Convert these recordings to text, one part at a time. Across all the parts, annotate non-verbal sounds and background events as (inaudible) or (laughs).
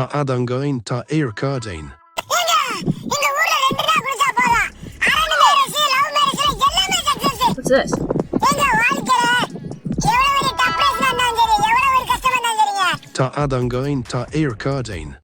ta adangain ta air cardain. What's this? Ta adangain ta air cardain.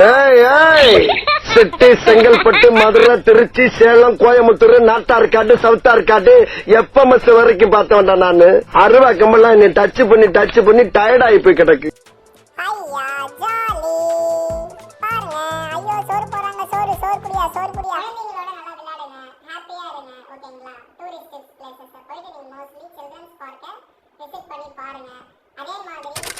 Viral city Chengalpattu Madurai Trichy Salem Coimbatore North Arcot South Arcot எப்பமஸ் வரைக்கும் பார்த்த வேண்டாம் நானு? அருவா கம்பெல்லாம் என்னை டச் பண்ணி டச் பண்ணி டயர்ட் ஆகி போய் கிடக்கு. பாருங்க. அதே மாதிரி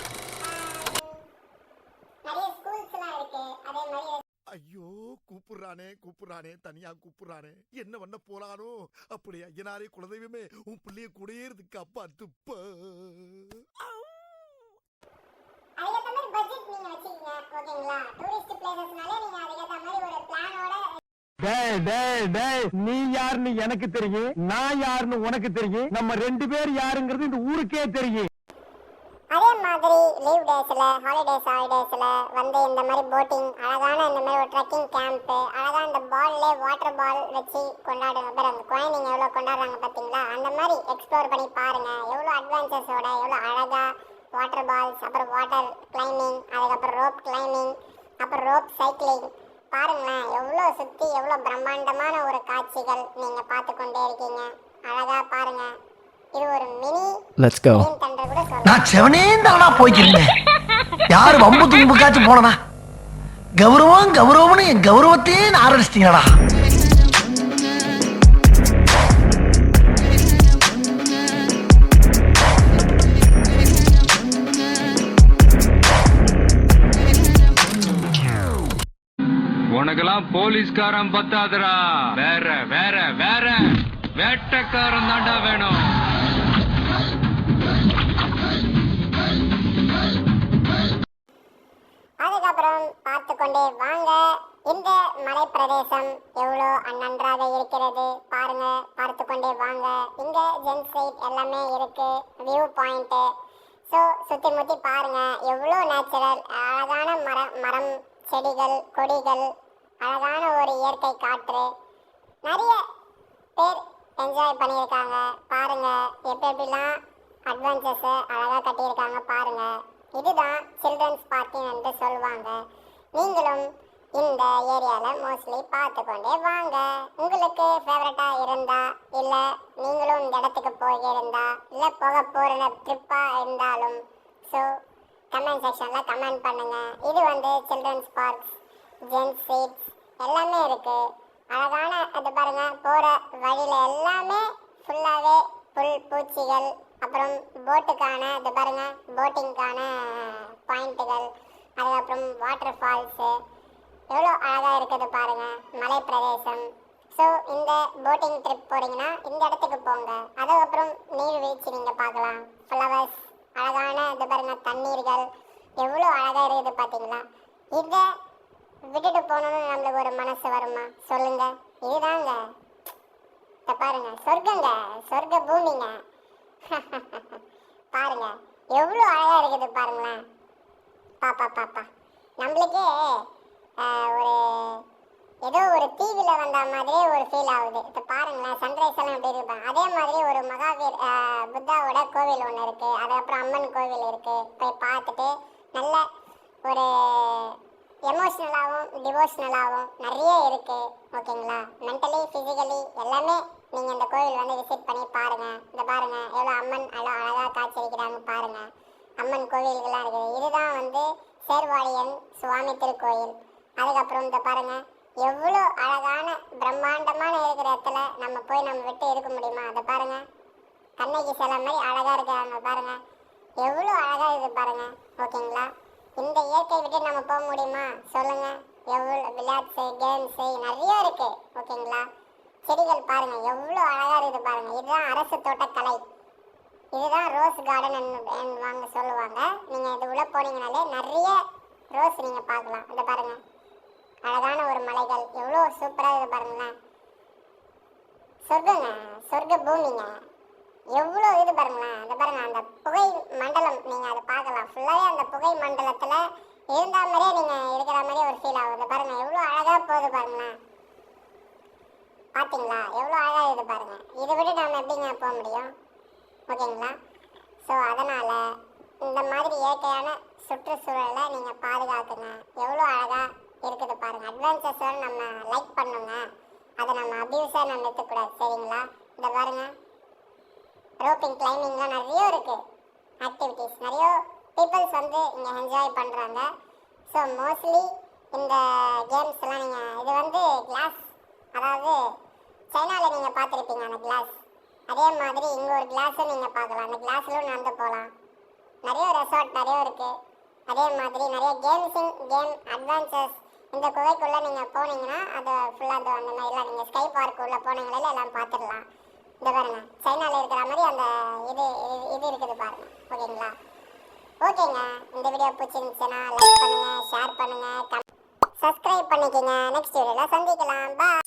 ஐயோ கூப்பிடுறானே கூப்பிடுறானே தனியா கூப்பிடுறானே. என்ன பண்ண போறானோ? அப்படி ஐயனாரே குலதெய்வமே உன் பிள்ளைய கூடயே அப்பா துப்ப. நீ யாருன்னு எனக்கு தெரியும் நான் யாருன்னு உனக்கு தெரியும் நம்ம ரெண்டு பேர் யாருங்கிறது இந்த ஊருக்கே தெரியும். லீவ் டேஸில் ஹாலிடேஸ் ஹாலிடேஸில் வந்து இந்த மாதிரி போட்டிங் அழகான இந்த மாதிரி ஒரு ட்ரெக்கிங் கேம்ப்பு அழகாக இந்த பால்லே வாட்டர் பால் வச்சு கொண்டாடுற பேர் அந்த குழந்தைங்க எவ்வளோ கொண்டாடுறாங்க பார்த்தீங்களா அந்த மாதிரி எக்ஸ்ப்ளோர் பண்ணி பாருங்கள் எவ்வளோ அட்வென்ச்சர்ஸோட எவ்வளோ அழகா வாட்டர் பால்ஸ் அப்புறம் வாட்டர் கிளைம்பிங் அதுக்கப்புறம் ரோப் கிளைம்பிங் அப்புறம் ரோப் சைக்கிளிங் பாருங்களேன் எவ்வளோ சுற்றி எவ்வளோ பிரம்மாண்டமான ஒரு காட்சிகள் நீங்கள் பார்த்து கொண்டே இருக்கீங்க. அழகாக பாருங்கள் கூட சொல்லலாம். நான் செவனே தானா போய்க்கிருந்தேன். யாரு வம்பு தும்புக்காச்சும் போனனா? கௌரவம் கௌரவம்னு என் கௌரவத்தையே ஆரம்பிச்சிட்டீங்களா உனக்கெல்லாம் போலீஸ்காரன் பத்தாதுடா. வேற வேற வேற. வேட்டக்காரன் தாண்டா வேணும். அதுக்கப்புறம் பார்த்து கொண்டே வாங்க. இந்த மலை பிரதேசம் எவ்வளோ நன்றாக இருக்கிறது? பாருங்க பார்த்து கொண்டே வாங்க. இங்க ஜென்ஸ் சைட் எல்லாமே இருக்கு. View point. ஸோ சுற்றி முற்றி பாருங்க. எவ்வளோ நேச்சுரல் அழகான மர மரம் செடிகள் கொடிகள் அழகான ஒரு இயற்கை காற்று. நிறைய பேர் என்ஜாய் பண்ணியிருக்காங்க. பாருங்க எப்படி எப்படிலாம் அட்வென்ச்சர்ஸை அழகாக கட்டியிருக்காங்க பாருங்கள் இதுதான் சில்ட்ரன்ஸ் பார்க்கிங் என்று சொல்லுவாங்க நீங்களும் இந்த ஏரியாவில் மோஸ்ட்லி பார்த்து கொண்டே வாங்க. உங்களுக்கு ஃபேவரட்டாக இருந்தா இல்லை நீங்களும் இந்த இடத்துக்கு போயிருந்தா இல்லை போக போகிற ட்ரிப்பாக இருந்தாலும் ஸோ கமெண்ட் செக்ஷனில் கமெண்ட் பண்ணுங்கள் இது வந்து சில்ட்ரன்ஸ் பார்க்ஸ் ஜென்ஸ் சீட்ஸ் எல்லாமே இருக்குது அழகான அது பாருங்கள் போகிற வழியில் எல்லாமே ஃபுல்லாகவே புல் பூச்சிகள் அப்புறம் போட்டுக்கான இதை பாருங்க போட்டிங்க்கான பாயிண்ட்டுகள் அதுக்கப்புறம் வாட்டர் ஃபால்ஸு எவ்வளோ அழகாக இருக்குது பாருங்கள் மலை பிரதேசம் ஸோ இந்த போட்டிங் ட்ரிப் போகிறீங்கன்னா இந்த இடத்துக்கு போங்க. அதுக்கப்புறம் நீர்வீழ்ச்சி நீங்கள் பார்க்கலாம். ஃப்ளவர்ஸ் அழகான இது பாருங்க தண்ணீர்கள் எவ்வளோ அழகாக இருக்குது பார்த்தீங்களா? இதை விட்டுட்டு போகணும்னு நம்மளுக்கு ஒரு மனசு வருமா? சொல்லுங்கள் இதுதாங்க. இதை பாருங்க சொர்க்கங்க சொர்க்க பூமிங்க. (laughs) பாருங்க எவ்வளோ அழகாக இருக்குது பாருங்களேன். பாப்பா பாப்பா நம்மளுக்கே ஒரு ஏதோ ஒரு தீவில் வந்த மாதிரியே ஒரு ஃபீல் ஆகுது. இப்போ பாருங்களேன் சன்ரைஸ் எல்லாம் எப்படி இருப்பாங்க அதே மாதிரி ஒரு மகாவீர் புத்தாவோட கோவில் ஒன்று இருக்குது அதுக்கப்புறம் அம்மன் கோவில் இருக்குது போய் பார்த்துட்டு நல்ல ஒரு எமோஷ்னலாகவும் டிவோஷ்னலாகவும் நிறைய இருக்குது ஓகேங்களா மென்டலி ஃபிசிக்கலி எல்லாமே நீங்கள் இந்த கோவில் வந்து விசிட் பண்ணி பாருங்க. இந்த பாருங்க எவ்வளோ அம்மன் அவ்வளோ அழகாக காட்சியளிக்கிறாங்க பாருங்கள் அம்மன் கோவில்கள்லாம் இருக்குது. இதுதான் வந்து சேர்வாளியன் சுவாமி திருக்கோயில். அதுக்கப்புறம் இந்த பாருங்க எவ்வளோ அழகான பிரம்மாண்டமான இருக்கிற இடத்துல நம்ம போய் நம்ம விட்டு இருக்க முடியுமா? அதை பாருங்கள் கண்ணகி சிலை மாதிரி அழகாக இருக்கிறாங்க பாருங்கள் எவ்வளோ அழகாக இருக்குது பாருங்க. ஓகேங்களா இந்த இயற்கை விட்டு நம்ம போக முடியுமா? சொல்லுங்க. எவ்வளோ விளையாட்ஸு கேம்ஸு நிறைய இருக்கு. ஓகேங்களா? செடிகள் பாருங்க. எவ்வளோ அழகாக இருக்குது பாருங்க. இதுதான் அரசு தோட்டக்கலை. இதுதான் ரோஸ் கார்டன் வாங்க சொல்லுவாங்க. நீங்கள் இது உள்ள போனீங்கனாலே நிறைய ரோஸ் நீங்கள் பார்க்கலாம். இந்த பாருங்க. அழகான ஒரு மலைகள். எவ்வளோ சூப்பராக இருக்குது பாருங்களேன். சொர்க்கங்க. சொர்க்க பூமிங்க. எவ்வளோ இது பாருங்களேன். அந்த பாருங்க அந்த புகை மண்டலம். நீங்கள் அதை பார்க்கலாம். ஃபுல்லாகவே அந்த புகை மண்டலத்தில் இருந்த மாதிரியே நீங்கள் இருக்கிற மாதிரியே ஒரு ஃபீல் ஆகுது. பாருங்க எவ்வளோ அழகாக போகுது பாருங்களேன். பார்த்தீங்களா எவ்வளோ அழகாக இது பாருங்க. இதை விட நம்ம எப்படிங்க போக முடியும்? ஓகேங்களா? ஸோ அதனால் இந்த மாதிரி இயற்கையான சுற்றுச்சூழலை நீங்கள் பாதுகாக்குங்க எவ்வளோ அழகாக இருக்குது பாருங்க. அட்வென்ச்சர்ஸோட நம்ம லைக் பண்ணுங்க. அதை நம்ம அபியூஸாக நம்ம எடுத்துக்கூடாது சரிங்களா? இதை பாருங்கள் ரோப்பிங் கிளைம்பிங்லாம் நிறைய இருக்கு. ஆக்டிவிட்டீஸ் நிறைய பீப்புள்ஸ் வந்து இங்கே என்ஜாய் பண்ணுறாங்க ஸோ மோஸ்ட்லி இந்த கேம்ஸ்லாம் நீங்கள் இது வந்து கிளாஸ் அதாவது சைனாவில் நீங்கள் பார்த்துருப்பீங்க அந்த கிளாஸ் அதே மாதிரி இங்கே ஒரு கிளாஸும் நீங்கள் பார்க்கலாம். அந்த கிளாஸ்லும் நடந்து போகலாம். நிறைய ரெசார்ட் நிறைய இருக்குது அதே மாதிரி நிறைய கேம்ஸிங் கேம் அட்வென்ச்சர்ஸ் இந்த குகைக்குள்ளே நீங்கள் போனீங்கன்னா அது ஃபுல்லாக அந்த மாதிரிலாம் நீங்கள் ஸ்கை பார்க்குள்ளே போனீங்களே எல்லாம் பார்த்துடலாம். இந்த பாருங்க சைனால இருக்கிற மாதிரி அந்த இது இது- இருக்குது பாருங்க ஓகேங்களா? ஓகேங்க இந்த வீடியோ பிடிச்சிருந்துச்சுன்னா லைக் பண்ணுங்க ஷேர் பண்ணுங்க சப்ஸ்கிரைப் பண்ணிக்கோங்க. நெக்ஸ்ட் வீடியோல சந்திக்கலாம். பாய்